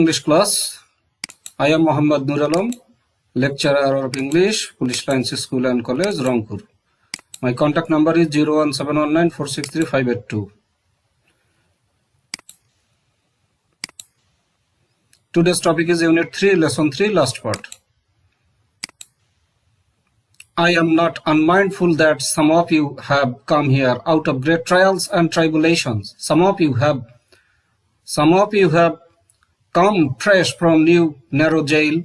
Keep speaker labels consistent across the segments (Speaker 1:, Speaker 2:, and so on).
Speaker 1: English class. I am Muhammad Nur Alam, lecturer of English, Police Lines School and College, Rangpur. My contact number is 01719 463 582. Today's topic is Unit 3, Lesson 3, last part. I am not unmindful that some of you have come here out of great trials and tribulations. Some of you have some of you have come fresh from new narrow jail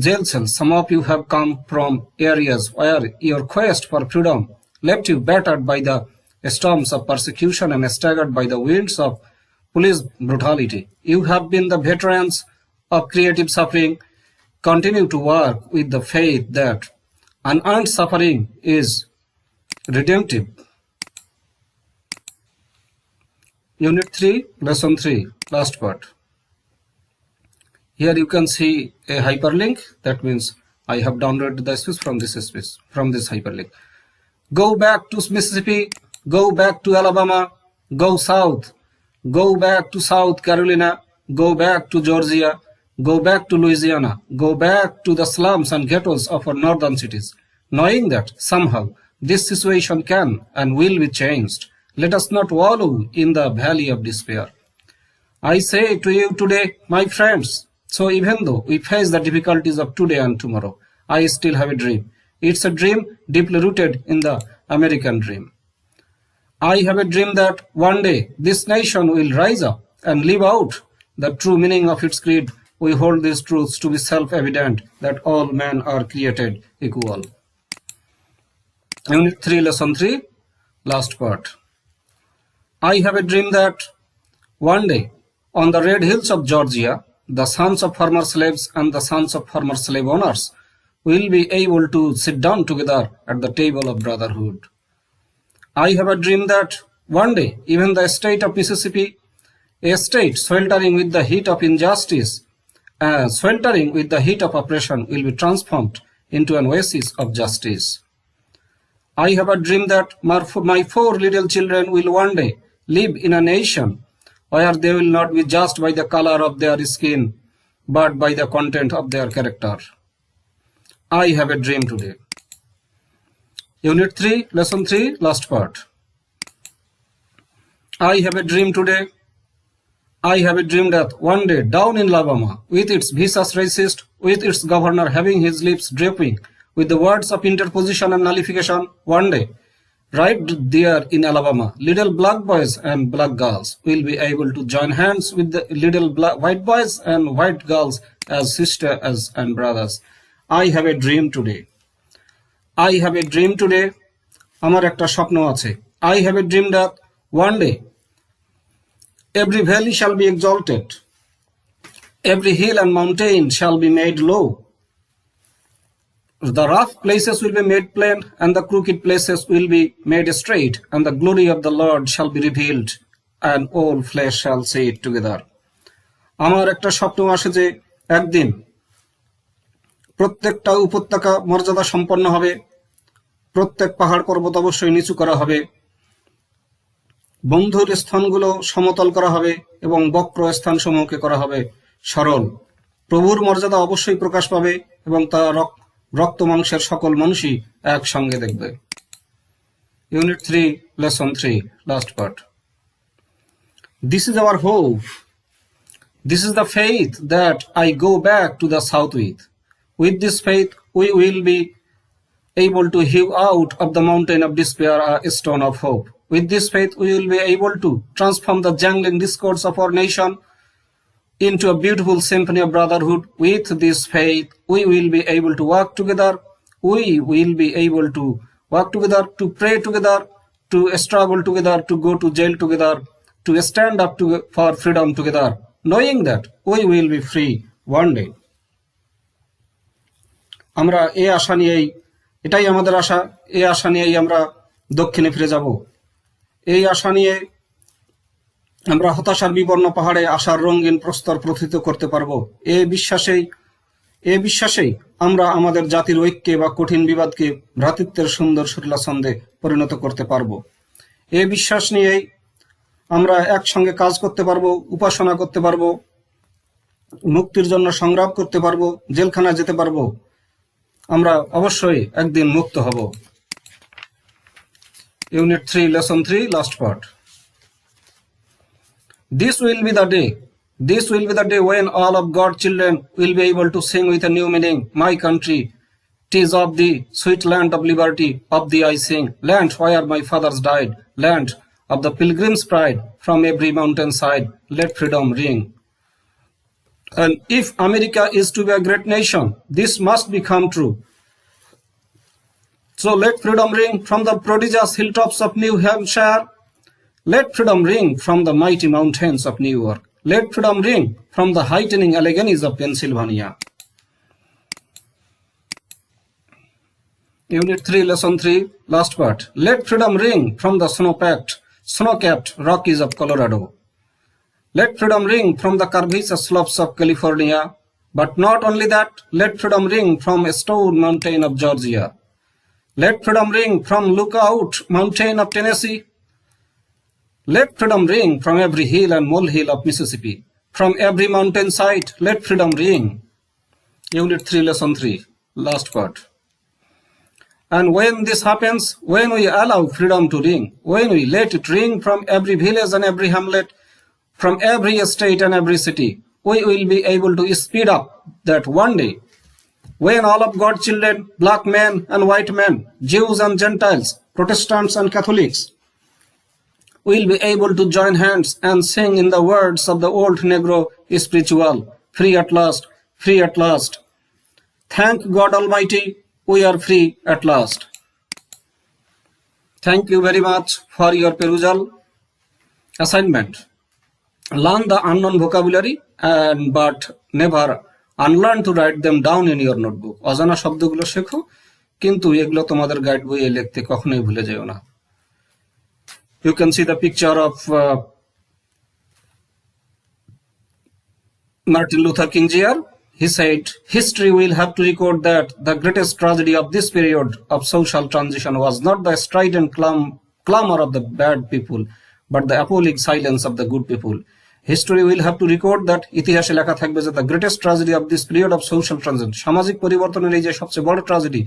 Speaker 1: jail cells. Some of you have come from areas where your quest for freedom left you battered by the storms of persecution and staggered by the winds of police brutality. You have been the veterans of creative suffering. Continue to work with the faith that unearned suffering is redemptive. Unit 3, Lesson 3, last part. Here you can see a hyperlink. That means I have downloaded the space from this space, from this hyperlink. Go back to Mississippi, go back to Alabama, go south, go back to South Carolina, go back to Georgia, go back to Louisiana, go back to the slums and ghettos of our northern cities, knowing that somehow this situation can and will be changed. Let us not wallow in the valley of despair. I say to you today, my friends, so even though we face the difficulties of today and tomorrow, I still have a dream. It's a dream deeply rooted in the American dream. I have a dream that one day this nation will rise up and live out the true meaning of its creed. We hold these truths to be self-evident that all men are created equal. Unit 3, Lesson 3, last part. I have a dream that one day on the red hills of Georgia, the sons of former slaves and the sons of former slave owners will be able to sit down together at the table of brotherhood. I have a dream that one day even the state of Mississippi, a state sweltering with the heat of injustice, uh, sweltering with the heat of oppression, will be transformed into an oasis of justice. I have a dream that my four little children will one day live in a nation where they will not be judged by the color of their skin, but by the content of their character. I have a dream today. Unit 3, Lesson 3, last part. I have a dream today. I have a dream that one day down in Alabama, with its vicious racist, with its governor having his lips dripping with the words of interposition and nullification, one day Right there in Alabama, little black boys and black girls will be able to join hands with the little black, white boys and white girls as sisters and brothers. I have a dream today. I have a dream today. আমার একটা স্বপ্ন আছে I have a dream that one day every valley shall be exalted, every hill and mountain shall be made low, the rough places will be made plain, and the crooked places will be made straight, and the glory of the Lord shall be revealed, and all flesh shall see it together. আমার একটা স্বপ্ন আসে যে একদিন প্রত্যেকটা উপত্যকা মর্যাদা সম্পন্ন হবে প্রত্যেক পাহাড় পর্বত অবশ্যই নিচু করা হবে বন্ধুর স্থানগুলো সমতল করা হবে এবং বক্র স্থানসমূহকে করা হবে সরল প্রভুর মর্যাদা অবশ্যই প্রকাশ পাবে এবং তা রক্ত মাংসের সকল মানুষই একসঙ্গে দেখবে unit three lesson three last part this is our hope this is the faith that I go back to the south with with this faith we will be able to hew out of the mountain of despair a stone of hope. With this faith, we will be able to transform the jangling discords of our nation into a beautiful symphony of brotherhood. With this faith, we will be able to work together. We will be able to work together, to pray together, to struggle together, to go to jail together, to stand up to, for freedom together, knowing that we will be free one day. আমরা এই আশা নিয়েই এটাই আমাদের আশা এই আশা নিয়েই আমরা দক্ষিণে ফিরে যাব এই আশা নিয়ে আমরা হতাশার বিবর্ণ পাহাড়ে আশার রঙিন প্রস্তর প্রথিত করতে পারব। এ বিশ্বাসেই এ বিশ্বাসেই আমরা আমাদের জাতির ঐক্যে বা কঠিন বিবাদকে ভ্রাতৃত্বের সুন্দর সুরলা ছন্দে পরিণত করতে পারব। এ বিশ্বাস নিয়েই আমরা একসঙ্গে কাজ করতে পারব, উপাসনা করতে পারব, মুক্তির জন্য সংগ্রাম করতে পারব জেলখানা যেতে পারব। আমরা অবশ্যই একদিন মুক্ত হব। Unit three, lesson three, last part. This will be the day. This will be the day when all of God's children will be able to sing with a new meaning. My country, tis of the sweet land of liberty, of thee I sing. Land where my fathers died, land of the pilgrim's pride. From every mountain side, let freedom ring. And if America is to be a great nation, this must become true. So let freedom ring from the prodigious hilltops of New Hampshire. Let freedom ring from the mighty mountains of New York. Let freedom ring from the heightening Alleghanies of Pennsylvania. Unit 3, Lesson 3, last part. Let freedom ring from the snow-packed, snow-capped Rockies of Colorado. Let freedom ring from the curvaceous slopes of California. But not only that, let freedom ring from a stone mountain of Georgia. Let freedom ring from Lookout Mountain of Tennessee. Let freedom ring from every hill and molehill of Mississippi. From every mountain side, let freedom ring. Unit 3, Lesson 3, last part. And when this happens, when we allow freedom to ring, when we let it ring from every village and every hamlet, from every state and every city, we will be able to speed up that one day when all of God's children, black men and white men, Jews and Gentiles, Protestants and Catholics, will be able to join hands and sing in the words of the old Negro spiritual, free at last, free at last. Thank God Almighty, we are free at last. Thank you very much for your perusal. Assignment. Learn the unknown vocabulary and but never unlearn to write them down in your notebook. অজানা শব্দগুলো শেখো কিন্তু এগুলো তোমাদের guide বইয়ে লিখতে কখনোই ভুলে যেও না you can see the picture of uh, Martin Luther King Jr. He said, History will have to record that the greatest tragedy of this period of social transition was not the strident clam- clamor of the bad people, but the appalling silence of the good people. History will have to record that ইতিহাসে লেখা থাকবে যে the greatest tragedy of this period of social transition সামাজিক পরিবর্তনের এই যে সবচেয়ে বড় tragedy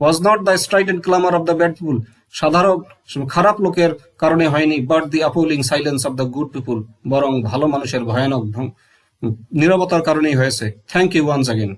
Speaker 1: was not the strident and clamour of the bad people সাধারণ, খারাপ লোকের কারণে হয়নি but the appalling silence of the good people বরং ভালো মানুষের ভয়ানক নিরবতার কারণেই হয়েছে। Thank you once again